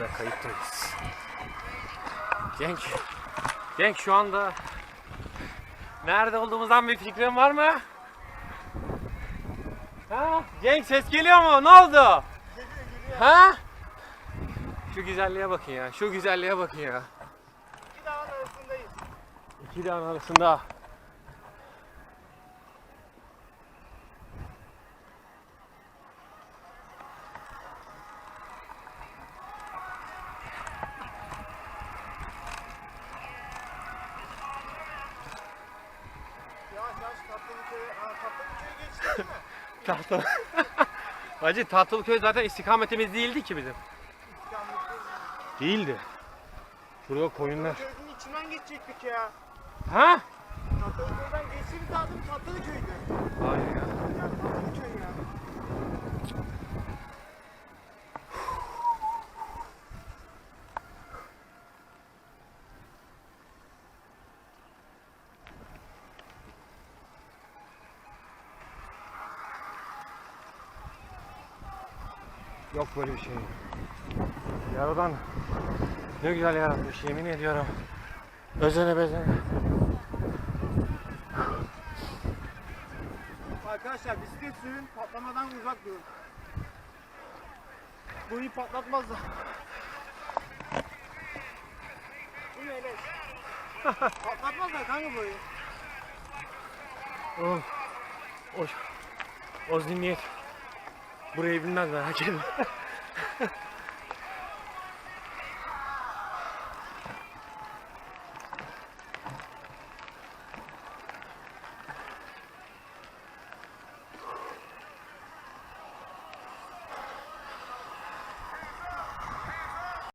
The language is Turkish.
ve kayıttayız. Cenk, Cenk şu anda nerede olduğumuzdan bir fikrin var mı? Ha? Cenk ses geliyor mu? Ne oldu? Ha? Şu güzelliğe bakın ya. Şu güzelliğe bakın ya. İki dağın arasındayız. İki dağın arasında. Tatlıköy'e, ha Tatlıköy'e geçtik mi? Tahtalı. Hacı zaten istikametimiz değildi ki bizim. Değildi. Şurada koyunlar. Köyün içinden geçecektik ya. Ha? Tatlıköy'den geçtiğimiz adım Tatlıköy'dü. Hayır Yok böyle bir şey. Yaradan ne güzel yaratmış yemin ediyorum. Özene bezene. Arkadaşlar bisiklet sürün patlamadan uzak durun. Bu iyi patlatmaz da. Bu ne öyle? patlatmaz da kanka bu iyi. Oğlum. O, o zihniyet. Burayı bilmez merak etme.